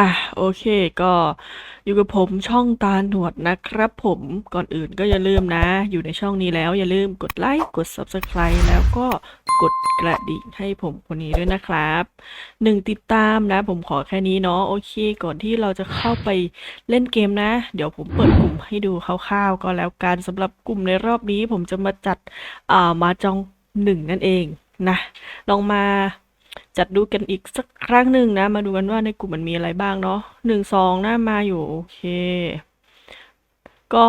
อะโอเคก็อยู่กับผมช่องตาหนวดนะครับผมก่อนอื่นก็อย่าลืมนะ อยู่ในช่องนี้แล้วอย่าลืมกดไลค์กด Subscribe แล้วก็กดกระดิ่งให้ผมคนนี้ด้วยนะครับหนึ่งติดตามนะ ผมขอแค่นี้เนาะโอเค ก่อนที่เราจะเข้าไปเล่นเกมนะ เดี๋ยวผมเปิดกลุ่มให้ดูคร่าวๆ ก็แล้วกันสำหรับกลุ่มในรอบนี้ผมจะมาจัดอ่ามาจองหนึ่งนั่นเองนะลองมา จัดดูกันอีกสักครั้งหนึ่งนะ มาดูกันว่าในกลุ่มมันมีอะไรบ้างเนาะหนึ่งสองน่ามาอยู่โอเค ก็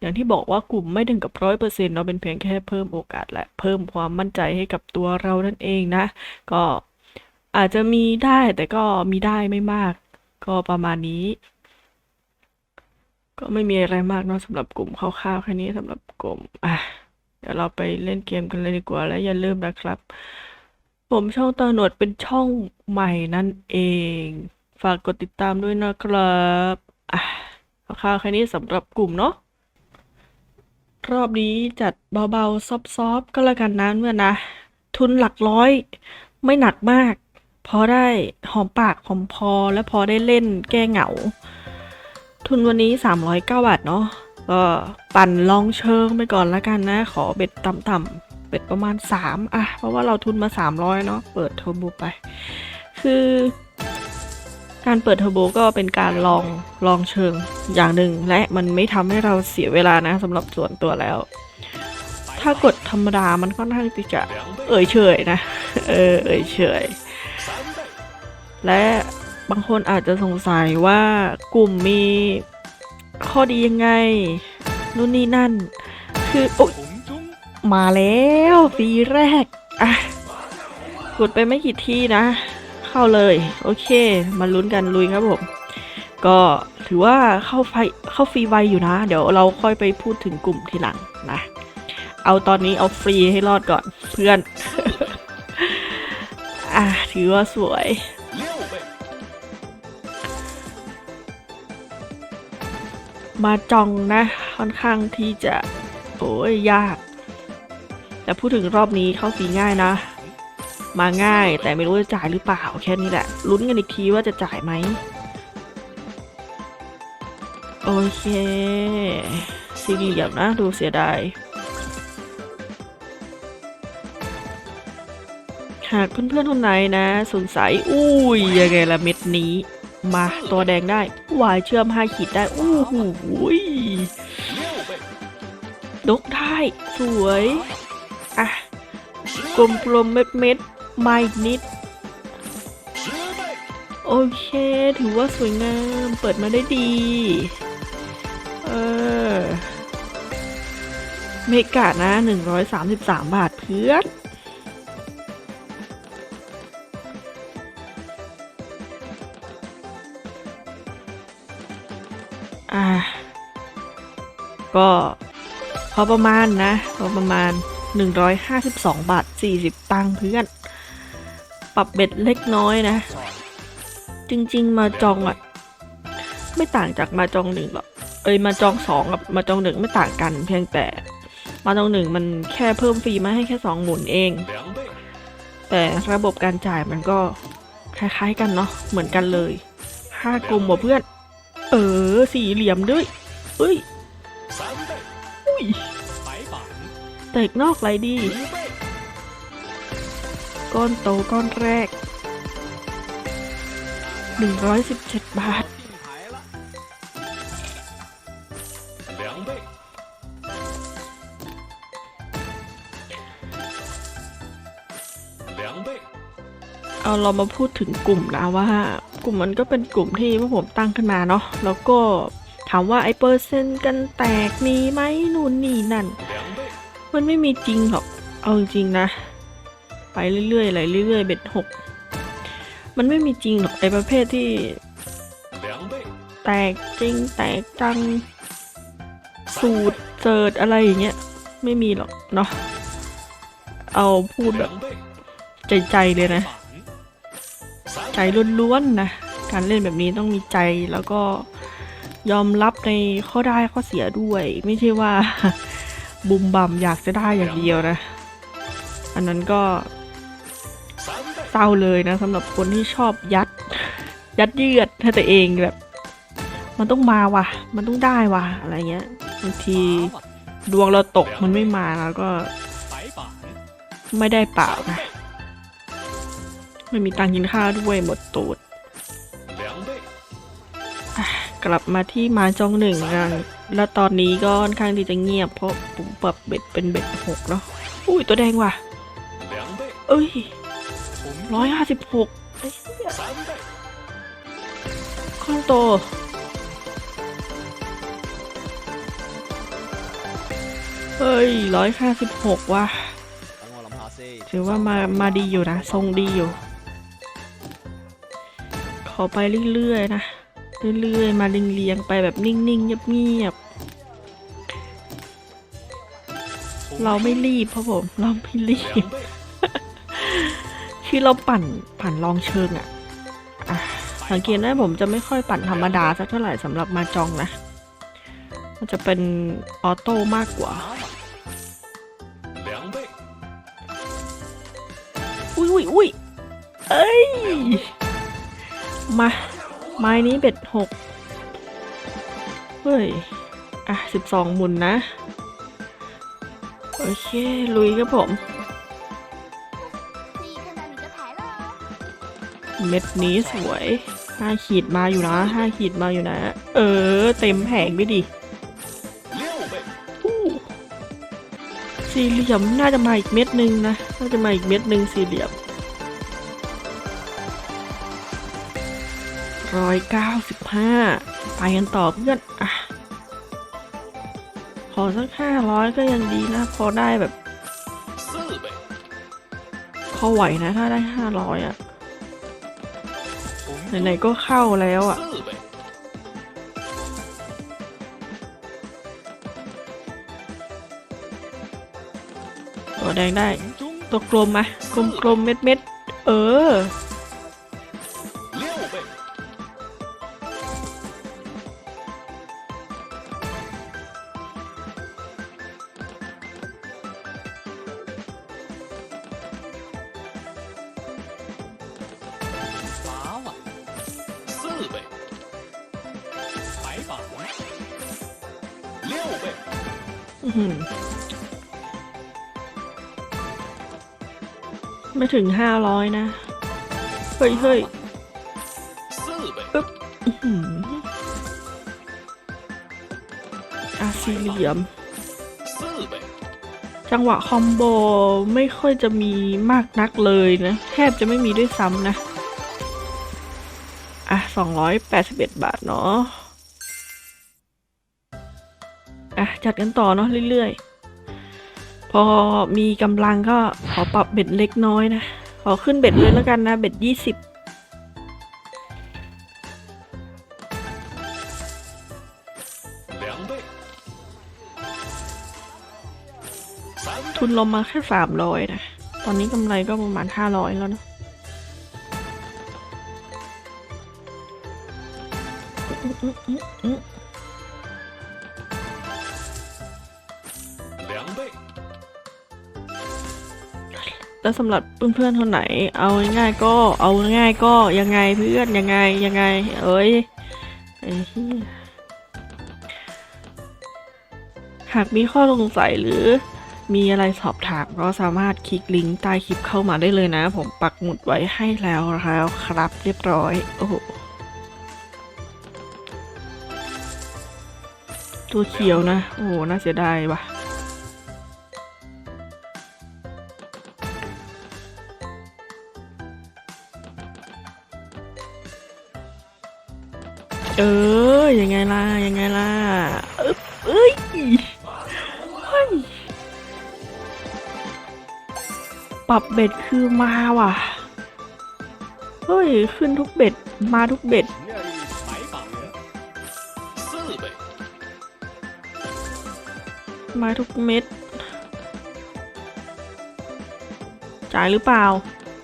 อย่างที่บอกว่ากลุ่มไม่ถึงกับร้อยเปอร์เซ็นต์เนาะเป็นเพียงแค่เพิ่มโอกาสและเพิ่มความมั่นใจให้กับตัวเรานั่นเองนะ ก็อาจจะมีได้แต่ก็มีได้ไม่มาก ก็ประมาณนี้ ก็ไม่มีอะไรมากเนาะสำหรับกลุ่มคร่าวๆแค่นี้สำหรับกลุ่มอะเดี๋ยวเราไปเล่นเกมกันเลยดีกว่าและอย่าลืมนะครับ ผมช่องตาหนวดเป็นช่องใหม่นั่นเอง ฝากกดติดตามด้วยนะครับอะคร่าวแค่นี้สำหรับกลุ่มเนาะรอบนี้จัดเบาๆ ซอฟๆก็แล้วกันนะเมื่อนะ ทุนหลักร้อย ไม่หนักมาก พอได้หอมปากหอมคอและพอได้เล่นแก้เหงา ทุนวันนี้ 309 บาทเนาะก็ปั่นลองเชิงไปก่อนละกันนะ ขอเบ็ดต่ำๆ เบ็ดประมาณ 3 อะ เพราะว่าเราทุนมา 300 เนาะเปิดเทอร์โบไป คือ การเปิดเทอร์โบก็เป็นการลองลองเชิงอย่างหนึ่ง และมันไม่ทำให้เราเสียเวลานะสำหรับส่วนตัวแล้ว ถ้ากดธรรมดามันค่อนข้างที่จะเอ่ยเฉยนะ เออเอ่ยเฉย และบางคนอาจจะสงสัยว่ากลุ่มมีข้อดียังไงนู่นนี่นั่น คือโอ๊ย มาแล้วฟรีแรก อะ กดไปไม่กี่ที่นะ เข้าเลย โอเค มาลุ้นกันลุยครับผม ก็ถือว่าเข้าไฟเข้าฟรีไวอยู่นะ เดี๋ยวเราค่อยไปพูดถึงกลุ่มทีหลังนะ เอาตอนนี้เอาฟรีให้รอดก่อนเพื่อน อะ ถือว่าสวยมาจองนะ ค่อนข้างที่จะ โอ้ยยาก แต่พูดถึงรอบนี้เข้าฟีง่ายนะ มาง่ายแต่ไม่รู้จะจ่ายหรือเปล่าแค่นี้แหละลุ้นกันอีกทีว่าจะจ่ายไหมโอเคสี่เหลี่ยมนะ ดูเสียดายหากเพื่อนๆคนไหนนะ สงสัย อุ้ยยังไงละเม็ดนี้ มาตัวแดงได้วายเชื่อมห้าขีดได้ อู้หูยนกได้ สวย อะ กลมๆเม็ดเม็ดๆมาอีกนิด โอเค ถือว่าสวยงาม เปิดมาได้ดี เออ เมกะนะ 133 บาทเพื่อนอ่าก็พอประมาณนะ พอประมาณ 152 บาท 40 ตังค์เพื่อน ปรับเบ็ดเล็กน้อยนะ จริง ๆ มาจองอะไม่ต่างจากมาจองหนึ่งหรอก เอ้ยมาจองสองกับมาจองหนึ่งไม่ต่างกันเพียงแต่ มาจองหนึ่งมันแค่เพิ่มฟรีมาให้แค่สองหมุนเอง แต่ระบบการจ่ายมันก็คล้ายๆกันเนาะเหมือนกันเลยห้ากลมบ่เพื่อน เออสี่เหลี่ยมด้วยเอ้ยอุ้ย แตกนอกไรดี ก้อนโตก้อนแรก 117 บาท เอาเรามาพูดถึงกลุ่มนะว่า กลุ่มมันก็เป็นกลุ่มที่พวกผมตั้งขึ้นมาเนาะแล้วก็ถามว่าไอเปอร์เซ็นต์กันแตกมีไหมนู่นนี่นั่น มันไม่มีจริงหรอก เอาจริงนะ ไปเรื่อยๆไหลเรื่อยๆเบ็ดหก มันไม่มีจริงหรอกไอประเภทที่ แตกจริง แตกจัง สูตรเจิดอะไรอย่างเงี้ย ไม่มีหรอกเนาะ เอาพูดแบบ ใจๆเลยนะ ใจล้วนๆนะ การเล่นแบบนี้ต้องมีใจแล้วก็ยอมรับในข้อได้ข้อเสียด้วย ไม่ใช่ว่า บุมบ่มอยากจะได้อย่างเดียวนะ อันนั้นก็เศร้าเลยนะสำหรับคนที่ชอบยัด ยัดเยือดให้ตัวเองแบบ มันต้องมาว่ะ มันต้องได้ว่ะอะไรเงี้ยบางทีดวงเราตกมันไม่มาแล้วก็ ไม่ได้เปล่านะไม่มีตังกินข้าวด้วยหมดตูด กลับมาที่ไม้จองหนึ่งกัน แล้วตอนนี้ก็ค่อนข้างที่จะเงียบเพราะผมปรับเบ็ดเป็นเบ็ดหกเนาะ อุ้ยตัวแดงว่ะ เอ้ยร้อยห้าสิบหกข้องโต เฮ้ยร้อยห้าสิบหกว่ะ ถือว่ามา มาดีอยู่นะ ทรงดีอยู่ ขอไปเรื่อยๆนะ เรื่อยๆ มาเรียงๆไปแบบนิ่งๆเงียบๆเราไม่รีบเพราะผม เราไม่รีบ คือเราปั่นปั่นลองเชิงอะอะสังเกตได้ผมจะไม่ค่อยปั่นธรรมดาสักเท่าไหร่สำหรับมาจองนะ มันจะเป็นออโต้มากกว่าอุ้ยอุ้ยอุ้ยเอ้ย มา ไม้นี้เบ็ดหกเฮ้ย อะสิบสองหมุนนะ โอเค ลุยครับผม เม็ดนี้สวยห้าขีดมาอยู่นะห้าขีดมาอยู่นะ เออ เต็มแผงไม่ดีสี่เหลี่ยมน่าจะมาอีกเม็ดหนึ่งนะ น่าจะมาอีกเม็ดหนึ่งสี่เหลี่ยม 795 ไปกันต่อเพื่อนอะขอสัก 500 ก็ยังดีนะ พอได้แบบพอไหวนะ ถ้าได้ 500 อะ ไหน ๆ ก็เข้าแล้วอะตัวแดงได้ ตัวกลมมะกลมๆเม็ดๆเออ ไม่ถึงห้าร้อยนะ เฮ้ยเฮ้ยปึ๊บอาซีเหลี่ยม จังหวะคอมโบไม่ค่อยจะมีมากนักเลยนะ แทบจะไม่มีด้วยซ้ำนะ อะสองร้อยแปดสิบเอ็ดบาทเนาะ อะ จัดกันต่อเนาะเรื่อยๆ พอมีกำลังก็ขอปรับเบ็ดเล็กน้อยนะ ขอขึ้นเบ็ดเลยแล้วกันนะ เบ็ดยี่สิบทุนลงมาแค่สามร้อยนะ ตอนนี้กำไรก็ประมาณห้าร้อยแล้วนะ两倍。 แล้วสำหรับเพื่อนๆคนไหน เอาง่ายก็เอาง่ายก็ยังไงเพื่อนยังไงยังไง เอ้ยไอ้เหี้ยหากมีข้อสงสัยหรือมีอะไรสอบถามก็สามารถคลิกลิงก์ใต้คลิปเข้ามาได้เลยนะ ผมปักหมุดไว้ให้แล้วแล้วครับเรียบร้อย โอ้โหตัวเขียวนะ โอ้โหน่าเสียดายว่ะ ยังไงล่ะ ยังไงล่ะเอ้ยปรับเบ็ดคือมาว่ะ เฮ้ย ขึ้นทุกเบ็ด มาทุกเบ็ดมาทุกเม็ด จ่ายหรือเปล่า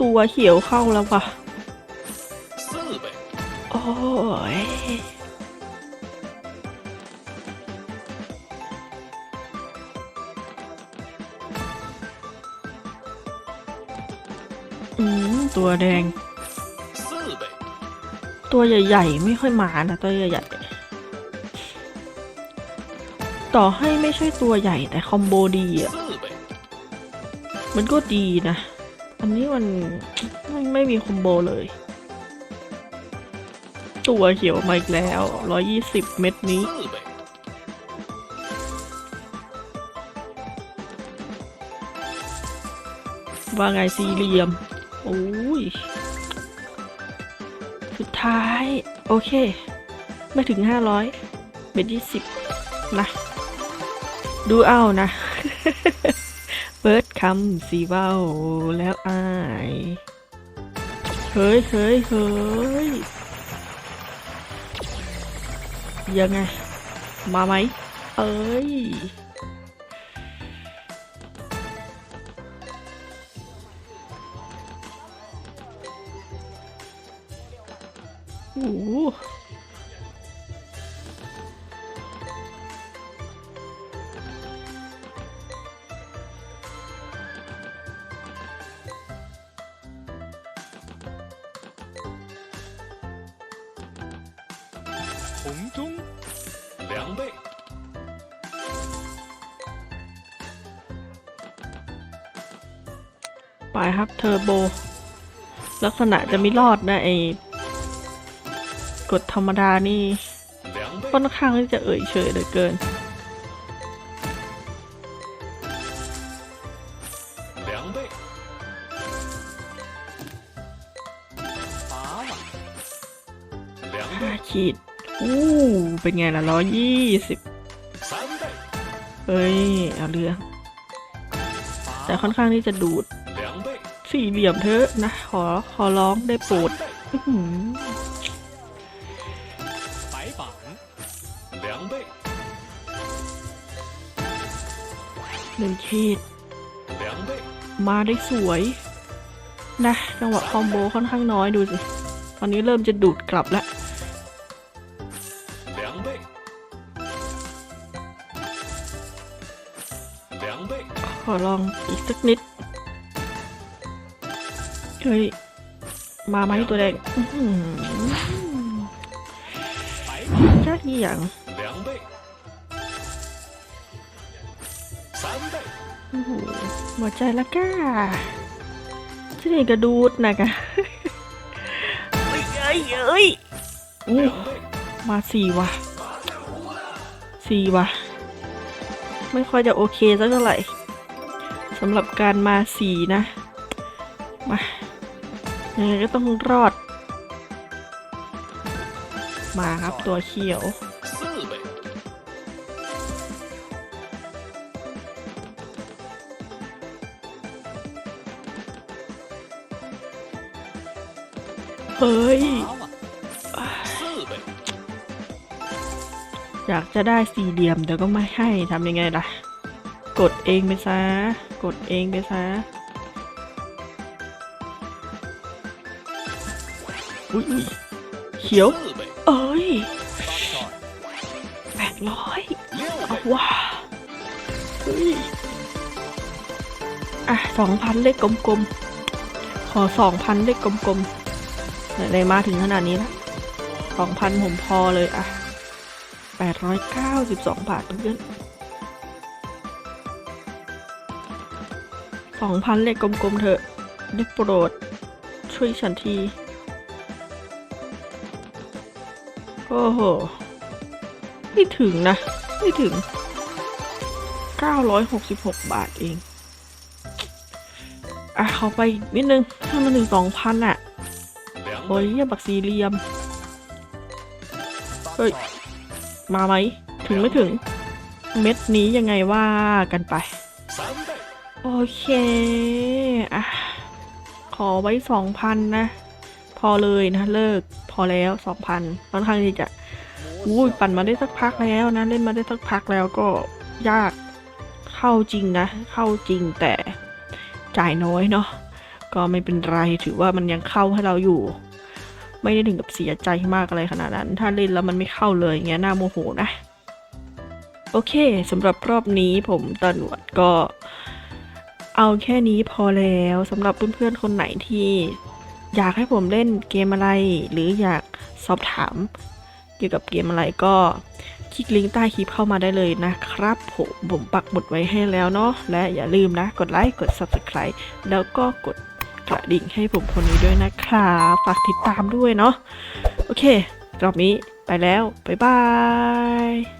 ตัวเขียวเข้าแล้วว่ะ ใหญ่ๆ ไม่ค่อยมานะตัวใหญ่ๆ ต่อให้ไม่ใช่ตัวใหญ่แต่คอมโบดีอะ มันก็ดีนะ อันนี้มันไม่ไม่มีคอมโบเลย ตัวเขียวมาอีกแล้ว 120 เม็ดนี้ว่าไงสี่เหลี่ยม โอ้ย ท้าย โอเค ไม่ถึง500เม็ดยี่สิบนะ ดูเอานะเบิร์ดคำสีเบ้าแล้วอาย เฮ้ยเฮ้ยเฮ้ยยังไง มาไหม เอ้ย ห 红中两倍， ไปครับเทอร์โบ ลักษณะจะไม่รอดนะไอ้ กดธรรมดานี่ค่อนข้างที่จะเอ่ยเฉยเหลือเกิน ห้าขีด อู้ เป็นไงล่ะร้อยยี่สิบเฮ้ย เอาเรือแต่ค่อนข้างที่จะดูด สี่เหลี่ยมเถอะนะ ขอ ขอร้องได้โปรด หนึ่งขีด มาได้สวย นะจังหวะคอมโบค่อนข้างน้อยดูสิ ตอนนี้เริ่มจะดูดกลับแล้วขอลองอีกสักนิด เฮ้ย มาไหมตัวแดงจ้าอย่าง หือหัวใจละก้าที่นี่กระดูดนะกะเอ้ยเอ้ยเอ้ยอู้两倍，มาสี่ว่ะสี่ว่ะ ไม่ค่อยจะโอเคสักเท่าไหร่สำหรับการมาสี่นะมายังไงก็ต้องรอด มาครับตัวเขียว ฮ้ย อยากจะได้สี่เหลี่ยมแต่ก็ไม่ให้ทำยังไงล่ะ กดเองไปซะ กดเองไปซะ อุ้ยเขียว เอ้ยแปดร้อยเอาว่าอะสองพันเลขกลมๆ ขอสองพันเลขกลมๆ ไหนๆมาถึงขนาดนี้ล้วสองพันผมพอเลยอะแปดร้อยเก้าสิบสองบาทเพื่อนสองพันเลขกลมๆเถอะได้โปรด ช่วยฉันที โอ้โห ไม่ถึงนะ ไม่ถึง 966 บาทเอง อะ เขาไปนิดนึง ถ้ามันถึง 2,000 อะ โอ้ยเฮียบักสี่เหลี่ยม เฮ้ย มาไหม ถึงไม่ถึง เม็ดนี้ยังไงว่ากันไป โอเค อะ ขอไว้สองพันนะ พอเลยนะ เลิก พอแล้วสองพันค่อนข้างที่จะอู้ปั่นมาได้สักพักแล้วนะ เล่นมาได้สักพักแล้วก็ยาก เข้าจริงนะ เข้าจริงแต่จ่ายน้อยเนาะก็ไม่เป็นไรถือว่ามันยังเข้าให้เราอยู่ ไม่ได้ถึงกับเสียใจมากอะไรขนาดนั้น ถ้าเล่นแล้วมันไม่เข้าเลยอย่างเงี้ยน่าโมโหนะ โอเคสำหรับรอบนี้ผมตาหนวดก็ เอาแค่นี้พอแล้วสำหรับเพื่อนๆคนไหนที่อยากให้ผมเล่นเกมอะไร หรืออยากสอบถาม เกี่ยวกับเกมอะไรก็คลิกลิงก์ใต้คลิปเข้ามาได้เลยนะครับ ผมผมปักหมุดไว้ให้แล้วเนาะและอย่าลืมนะ กดไลค์กด Subscribe แล้วก็กด กระดิ่งให้ผมคนนี้ด้วยนะครับฝากติดตามด้วยเนาะ โอเค รอบนี้ไปแล้ว บ๊ายบาย